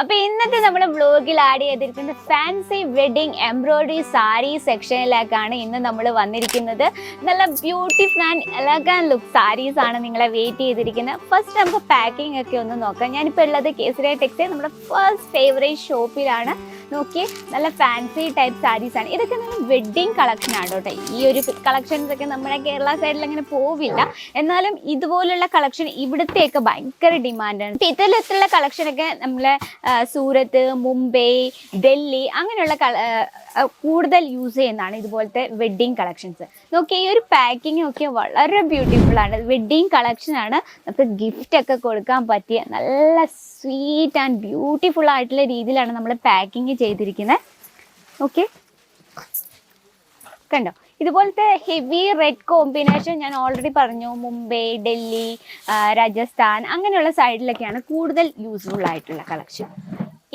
അപ്പൊ ഇന്നത്തെ നമ്മുടെ ബ്ലോഗിൽ ആഡ് ചെയ്തിരിക്കുന്ന ഫാൻസി വെഡിങ് എംബ്രോയിഡറി സാരി സെക്ഷനിലേക്കാണ് ഇന്ന് നമ്മൾ വന്നിരിക്കുന്നത്. നല്ല beautiful and elegant look sarees ആണ് നിങ്ങളെ വെയിറ്റ് ചെയ്തിരിക്കുന്നത്. ഫസ്റ്റ് നമുക്ക് പാക്കിംഗ് ഒക്കെ ഒന്ന് നോക്കാം. ഞാനിപ്പോൾ ഉള്ളത് കേസരി ടെക്സ്റ്റൈൽ നമ്മുടെ ഫസ്റ്റ് ഫേവറേറ്റ് ഷോപ്പിലാണ് നോക്കിയേ നല്ല ഫാൻസി ടൈപ്പ് സാരീസ് ആണ്. ഇതൊക്കെ നല്ല വെഡ്ഡിങ് കളക്ഷൻ ആണ് കേട്ടോ. ഈ ഒരു കളക്ഷൻസ് ഒക്കെ നമ്മുടെ കേരള സൈഡിൽ അങ്ങനെ പോവില്ല. എന്നാലും ഇതുപോലുള്ള കളക്ഷൻ ഇവിടുത്തെയൊക്കെ ഭയങ്കര ഡിമാൻഡാണ് ഇപ്പം ഇത്തരത്തിലുള്ള കളക്ഷനൊക്കെ നമ്മളെ സൂറത്ത് മുംബൈ ഡൽഹി അങ്ങനെയുള്ള കൂടുതൽ യൂസ് ചെയ്യുന്നതാണ് ഇതുപോലത്തെ വെഡ്ഡിങ് കളക്ഷൻസ് നോക്കിയാൽ ഈ ഒരു പാക്കിംഗ് ഒക്കെ വളരെ ബ്യൂട്ടിഫുൾ ആണ്. വെഡ്ഡിങ് കളക്ഷൻ ആണ് നമുക്ക് ഗിഫ്റ്റ് ഒക്കെ കൊടുക്കാൻ പറ്റിയ നല്ല സ്വീറ്റ് ആൻഡ് ബ്യൂട്ടിഫുൾ ആയിട്ടുള്ള രീതിയിലാണ് നമ്മൾ പാക്കിംഗ് ചെയ്തിരിക്കുന്നത് ഓക്കെ കണ്ടോ? ഇതുപോലത്തെ ഹെവി റെഡ് കോമ്പിനേഷൻ ഞാൻ ഓൾറെഡി പറഞ്ഞു. മുംബൈ ഡൽഹി രാജസ്ഥാൻ അങ്ങനെയുള്ള സൈഡിലൊക്കെയാണ് കൂടുതൽ യൂസ്ഫുൾ ആയിട്ടുള്ള കളക്ഷൻ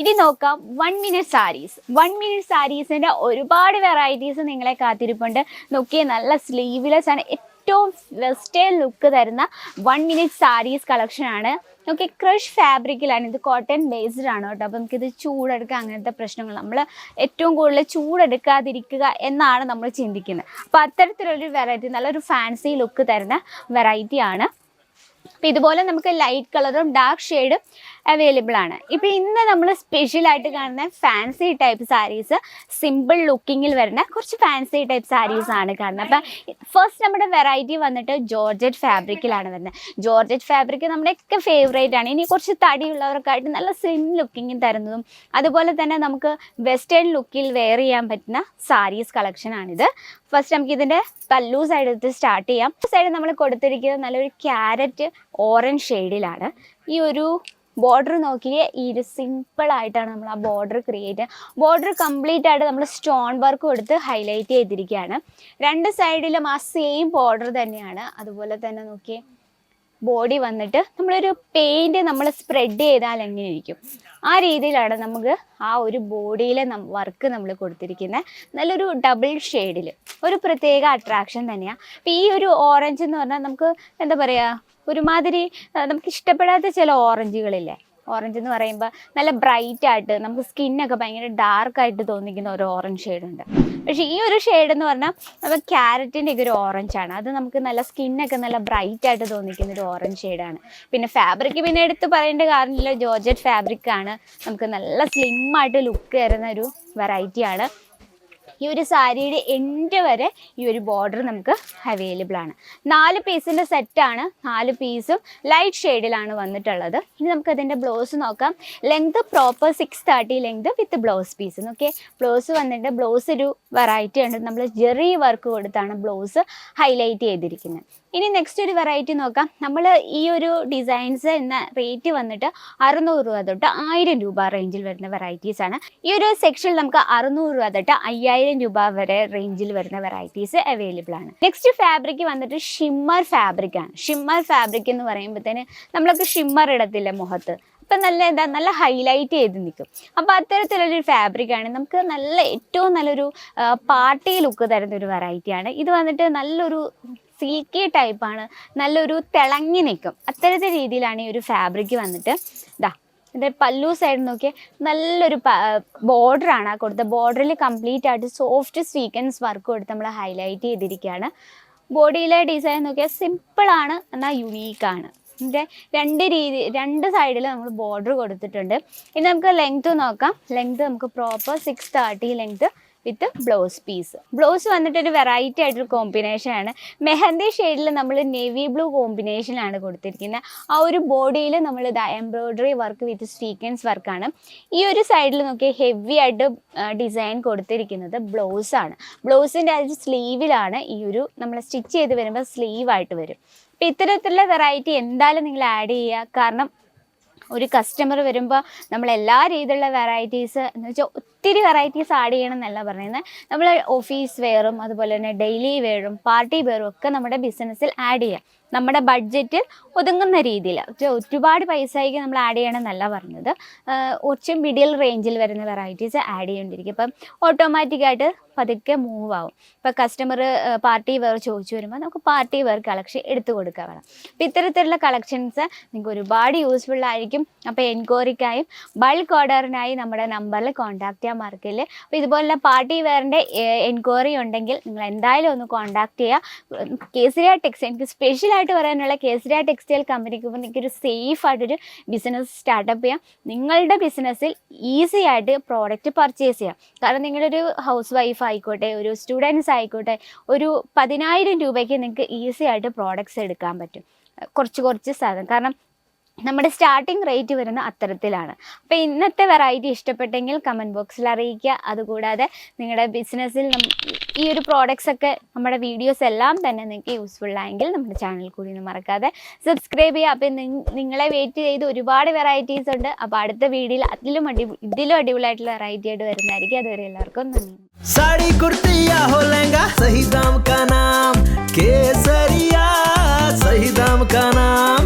ഇനി നോക്കാം one minute saris one minute സാരീസിന്റെ ഒരുപാട് വെറൈറ്റീസ് നിങ്ങളെ കാത്തിരിപ്പുണ്ട്. നോക്കിയ നല്ല സ്ലീവ്ലെസ് ആണ്. ഏറ്റവും വെസ്റ്റേൺ ലുക്ക് തരുന്ന വൺ മിനിറ്റ് സാരീസ് കളക്ഷൻ ആണ്. നമുക്ക് ക്രഷ് ഫാബ്രിക്കിലാണ് ഇത് കോട്ടൺ ബേസ്ഡ് ആണ് കേട്ടോ. അപ്പം നമുക്കിത് ചൂടെടുക്കുക അങ്ങനത്തെ പ്രശ്നങ്ങൾ നമ്മൾ ഏറ്റവും കൂടുതൽ ചൂടെടുക്കാതിരിക്കുക എന്നാണ് നമ്മൾ ചിന്തിക്കുന്നത് അപ്പോൾ അത്തരത്തിലൊരു വെറൈറ്റി നല്ലൊരു ഫാൻസി ലുക്ക് തരുന്ന വെറൈറ്റി ആണ് അപ്പം ഇതുപോലെ നമുക്ക് ലൈറ്റ് കളറും ഡാർക്ക് ഷെയ്ഡും അവൈലബിൾ ആണ്. ഇപ്പം ഇന്ന് നമ്മൾ സ്പെഷ്യലായിട്ട് കാണുന്ന ഫാൻസി ടൈപ്പ് സാരീസ് സിമ്പിൾ ലുക്കിങ്ങിൽ വരുന്ന കുറച്ച് ഫാൻസി ടൈപ്പ് സാരീസ് ആണ് കാണുന്നത്. അപ്പം ഫസ്റ്റ് നമ്മുടെ വെറൈറ്റി വന്നിട്ട് ജോർജറ്റ് ഫാബ്രിക്കിലാണ് വരുന്നത്. ജോർജറ്റ് ഫാബ്രിക് നമ്മുടെയൊക്കെ ഫേവറേറ്റ് ആണ്. ഇനി കുറച്ച് തടിയുള്ളവർക്കായിട്ട് നല്ല സ്ലിം ലുക്കിങ്ങിൽ തരുന്നതും അതുപോലെ തന്നെ നമുക്ക് വെസ്റ്റേൺ ലുക്കിൽ വെയർ ചെയ്യാൻ പറ്റുന്ന സാരീസ് കളക്ഷൻ ആണിത്. ഫസ്റ്റ് നമുക്ക് ഇതിന്റെ പല്ലു സൈഡ് എടുത്ത് സ്റ്റാർട്ട് ചെയ്യാം. സൈഡ് നമ്മൾ കൊടുത്തിരിക്കുന്നത് നല്ലൊരു ക്യാരറ്റ് ഓറഞ്ച് ഷെയ്ഡിലാണ് ഈ ഒരു ബോർഡർ നോക്കിയേ ഈ ഒരു സിമ്പിൾ ആയിട്ടാണ് നമ്മൾ ആ ബോർഡർ ക്രിയേറ്റ് ബോർഡർ കംപ്ലീറ്റ് ആയിട്ട് നമ്മൾ സ്റ്റോൺ വർക്ക് കൊടുത്ത് ഹൈലൈറ്റ് ചെയ്തിരിക്കുകയാണ്. രണ്ട് സൈഡിലും ആ സെയിം ബോർഡർ തന്നെയാണ്. അതുപോലെ തന്നെ നോക്കിയേ ബോഡി വന്നിട്ട് നമ്മളൊരു പെയിന്റ് നമ്മൾ സ്പ്രെഡ് ചെയ്താൽ എങ്ങനെ ഇരിക്കും ആ രീതിയിലാണ് നമുക്ക് ആ ഒരു ബോഡിയിലെ വർക്ക് നമ്മൾ കൊടുത്തിരിക്കുന്നത് നല്ലൊരു ഡബിൾ ഷെയ്ഡിൽ ഒരു പ്രത്യേക അട്രാക്ഷൻ തന്നെയാണ് അപ്പോൾ ഈ ഒരു ഓറഞ്ച് എന്ന് പറഞ്ഞാൽ നമുക്ക് എന്താ പറയുക ഒരുമാതിരി നമുക്ക് ഇഷ്ടപ്പെടാത്ത ചില ഓറഞ്ചുകളില്ലേ ഓറഞ്ച് എന്ന് പറയുമ്പോൾ നല്ല ബ്രൈറ്റ് ആയിട്ട് നമുക്ക് സ്കിന്നൊക്കെ ഭയങ്കര ഡാർക്കായിട്ട് തോന്നിക്കുന്ന ഒരു ഓറഞ്ച് ഷെയ്ഡ് ഉണ്ട്. പക്ഷേ ഈ ഒരു ഷെയ്ഡ് എന്ന് പറഞ്ഞാൽ നമ്മൾ ക്യാരറ്റിന്റെ ഒക്കെ ഒരു ഓറഞ്ച് ആണ്. അത് നമുക്ക് നല്ല സ്കിന്നൊക്കെ നല്ല ബ്രൈറ്റ് ആയിട്ട് തോന്നിക്കുന്ന ഒരു ഓറഞ്ച് ഷെയ്ഡാണ് പിന്നെ ഫാബ്രിക് പിന്നെ എടുത്ത് പറയേണ്ട കാര്യമില്ല. ജോർജറ്റ് ഫാബ്രിക് ആണ്. നമുക്ക് നല്ല സ്ലിം ആയിട്ട് ലുക്ക് തരുന്ന ഒരു വെറൈറ്റി ആണ്. ഈ ഒരു സാരിയുടെ എൻഡ് വരെ ഈ ഒരു ബോർഡർ നമുക്ക് അവൈലബിൾ ആണ്. നാല് പീസിന്റെ സെറ്റാണ് നാല് പീസും ലൈറ്റ് ഷെയ്ഡിലാണ് വന്നിട്ടുള്ളത്. ഇനി നമുക്ക് അതിന്റെ ബ്ലൗസ് നോക്കാം. Length proper six thirty length with blouse piece okay blouse വന്നിട്ട് ബ്ലൗസ് ഒരു വെറൈറ്റി ഉണ്ട് നമ്മൾ ജെറി വർക്ക് കൊടുത്താണ് ബ്ലൗസ് ഹൈലൈറ്റ് ചെയ്തിരിക്കുന്നത്. ഇനി നെക്സ്റ്റ് ഒരു വെറൈറ്റി നോക്കാം. നമ്മൾ ഈ ഒരു ഡിസൈൻസ് എന്ന റേറ്റ് വന്നിട്ട് അറുന്നൂറ് രൂപ തൊട്ട് ആയിരം രൂപ റേഞ്ചിൽ വരുന്ന വെറൈറ്റീസ് ആണ്. ഈ ഒരു സെക്ഷനിൽ നമുക്ക് അറുന്നൂറ് രൂപ തൊട്ട് അയ്യായിരം രൂപ വരെ റേഞ്ചിൽ വരുന്ന വെറൈറ്റീസ് അവൈലബിൾ ആണ്. നെക്സ്റ്റ് ഫാബ്രിക് വന്നിട്ട് ഷിമ്മർ ഫാബ്രിക് ആണ്. ഷിമ്മർ ഫാബ്രിക് എന്ന് പറയുമ്പോഴത്തേന് നമ്മളൊക്കെ ഷിമ്മർ ഇടത്തില്ല മുഖത്ത്? അപ്പം നല്ല എന്താ നല്ല ഹൈലൈറ്റ് ചെയ്ത് നിൽക്കും. അപ്പോൾ അത്തരത്തിലൊരു ഫാബ്രിക് ആണ്. നമുക്ക് നല്ല ഏറ്റവും നല്ലൊരു പാർട്ടി ലുക്ക് തരുന്ന ഒരു വെറൈറ്റിയാണ് ഇത് വന്നിട്ട് നല്ലൊരു സിൽക്കി ടൈപ്പാണ് നല്ലൊരു തിളങ്ങി നിൽക്കും അത്തരത്തെ രീതിയിലാണ് ഈ ഒരു ഫാബ്രിക് വന്നിട്ട്. ഇതാ ഇതിന്റെ പല്ലു സൈഡ് നോക്കിയാൽ നല്ലൊരു ബോർഡറാണ് ആ കൊടുത്ത ബോർഡറിൽ കംപ്ലീറ്റ് ആയിട്ട് സോഫ്റ്റ് സ്വീക്കൻസ് വർക്ക് കൊടുത്ത് നമ്മൾ ഹൈലൈറ്റ് ചെയ്തിരിക്കുകയാണ്. ബോഡിയിലെ ഡിസൈൻ നോക്കിയാൽ സിമ്പിളാണ് എന്നാൽ യുണീക്കാണ് ഇതിന്റെ രണ്ട് രീതി രണ്ട് സൈഡിൽ നമ്മൾ ബോർഡർ കൊടുത്തിട്ടുണ്ട്. ഇനി നമുക്ക് ലെങ്ത് നോക്കാം. ലെങ്ത് നമുക്ക് proper six thirty length with blouse piece. Blouse വന്നിട്ട് ഒരു വെറൈറ്റി ആയിട്ടൊരു കോമ്പിനേഷൻ ആണ്. മെഹന്തി ഷെയ്ഡിൽ നമ്മൾ നേവി ബ്ലൂ കോമ്പിനേഷനിലാണ് കൊടുത്തിരിക്കുന്നത് ആ ഒരു ബോഡിയിൽ നമ്മൾ ഇത് എംബ്രോയിഡറി വർക്ക് വിത്ത് സ്വീക്കൻസ് വർക്കാണ് ഈ ഒരു സൈഡിൽ നോക്കി ഹെവി ആയിട്ട് ഡിസൈൻ കൊടുത്തിരിക്കുന്നത് ബ്ലൗസ് ആണ്. ബ്ലൗസിന്റെ ഒരു സ്ലീവിലാണ് ഈ ഒരു നമ്മൾ സ്റ്റിച്ച് ചെയ്ത് വരുമ്പോൾ സ്ലീവ് ആയിട്ട് വരും. അപ്പം ഇത്തരത്തിലുള്ള വെറൈറ്റി എന്തായാലും നിങ്ങൾ ആഡ് ചെയ്യുക. കാരണം ഒരു കസ്റ്റമർ വരുമ്പോൾ നമ്മൾ എല്ലാ രീതിയിലുള്ള വെറൈറ്റീസ് എന്ന് വെച്ചാൽ ഒത്തിരി വെറൈറ്റീസ് ആഡ് ചെയ്യണം എന്നല്ല പറയുന്നത് നമ്മൾ ഓഫീസ് വെയറും അതുപോലെ തന്നെ ഡെയിലി വെയറും പാർട്ടി വെയറും ഒക്കെ നമ്മുടെ ബിസിനസ്സിൽ ആഡ് ചെയ്യാം. നമ്മുടെ ബഡ്ജറ്റ് ഒതുങ്ങുന്ന രീതിയിൽ ഒരുപാട് പൈസയ്ക്ക് നമ്മൾ ആഡ് ചെയ്യണം എന്നല്ല പറഞ്ഞത്. കുറച്ച് മിഡിൽ റേഞ്ചിൽ വരുന്ന വെറൈറ്റീസ് ആഡ് ചെയ്യേണ്ടിയിരിക്കും. ഇപ്പം ഓട്ടോമാറ്റിക്കായിട്ട് പതുക്കെ മൂവ് ആവും. ഇപ്പം കസ്റ്റമർ പാർട്ടി വെയർ ചോദിച്ചു വരുമ്പോൾ നമുക്ക് പാർട്ടി വെയർ കളക്ഷൻ എടുത്തു കൊടുക്കുക വേണം. അപ്പം ഇത്തരത്തിലുള്ള കളക്ഷൻസ് നിങ്ങൾക്ക് ഒരുപാട് യൂസ്ഫുൾ ആയിരിക്കും. അപ്പോൾ എൻക്വയറിക്കായും ബൾക്ക് ഓർഡറിനായി നമ്മുടെ നമ്പറിൽ കോൺടാക്ട് ചെയ്യാൻ മറക്കില്ല? അപ്പോൾ ഇതുപോലുള്ള പാർട്ടി വെയറിന്റെ എൻക്വയറി ഉണ്ടെങ്കിൽ നിങ്ങൾ എന്തായാലും ഒന്ന് കോൺടാക്ട് ചെയ്യുക കേസരിയ ടെക്സ്റ്റൈൽ എനിക്ക് സ്പെഷ്യലായിട്ട് പറയാനുള്ള കേസരിയ ടെക്സ്റ്റൈൽ കമ്പനിക്ക് പോകുമ്പോൾ ഒരു സേഫ് ആയിട്ടൊരു ബിസിനസ് സ്റ്റാർട്ടപ്പ് ചെയ്യാം. നിങ്ങളുടെ ബിസിനസ്സിൽ ഈസി ആയിട്ട് പ്രോഡക്റ്റ് പർച്ചേസ് ചെയ്യാം. കാരണം നിങ്ങളൊരു ഹൗസ് വൈഫ് ആയിക്കോട്ടെ ഒരു സ്റ്റുഡൻസ് ആയിക്കോട്ടെ ഒരു പതിനായിരം രൂപയ്ക്ക് നിങ്ങൾക്ക് ഈസി ആയിട്ട് പ്രോഡക്റ്റ്സ് എടുക്കാൻ പറ്റും. കുറച്ച് കുറച്ച് സാധനം. കാരണം നമ്മുടെ സ്റ്റാർട്ടിംഗ് റേറ്റ് വരുന്ന അത്തരത്തിലാണ്. അപ്പോൾ ഇന്നത്തെ വെറൈറ്റി ഇഷ്ടപ്പെട്ടെങ്കിൽ കമന്റ് ബോക്സിൽ അറിയിക്കുക. അതുകൂടാതെ നിങ്ങളുടെ ബിസിനസ്സിൽ ഈ ഒരു പ്രോഡക്റ്റ്സ് ഒക്കെ നമ്മുടെ വീഡിയോസ് എല്ലാം തന്നെ നിങ്ങൾക്ക് യൂസ്ഫുൾ ആയെങ്കിൽ നമ്മുടെ ചാനൽ കൂടി ഒന്നും മറക്കാതെ സബ്സ്ക്രൈബ് ചെയ്യുക. അപ്പം നിങ്ങളെ വെയിറ്റ് ചെയ്ത് ഒരുപാട് വെറൈറ്റീസ് ഉണ്ട്. അപ്പോൾ അടുത്ത വീഡിയോയിൽ അതിലും അടി ഇതിലും അടിപൊളിയായിട്ടുള്ള വെറൈറ്റി ആയിട്ട് വരുന്നതായിരിക്കും. അതുവരെ എല്ലാവർക്കും നന്ദി. സാരി കുർത്തിയാ ഹോ ലഹംഗാ സഹി ദാം കാ നാം. കേസരിയാ സഹി ദാം കാ നാം.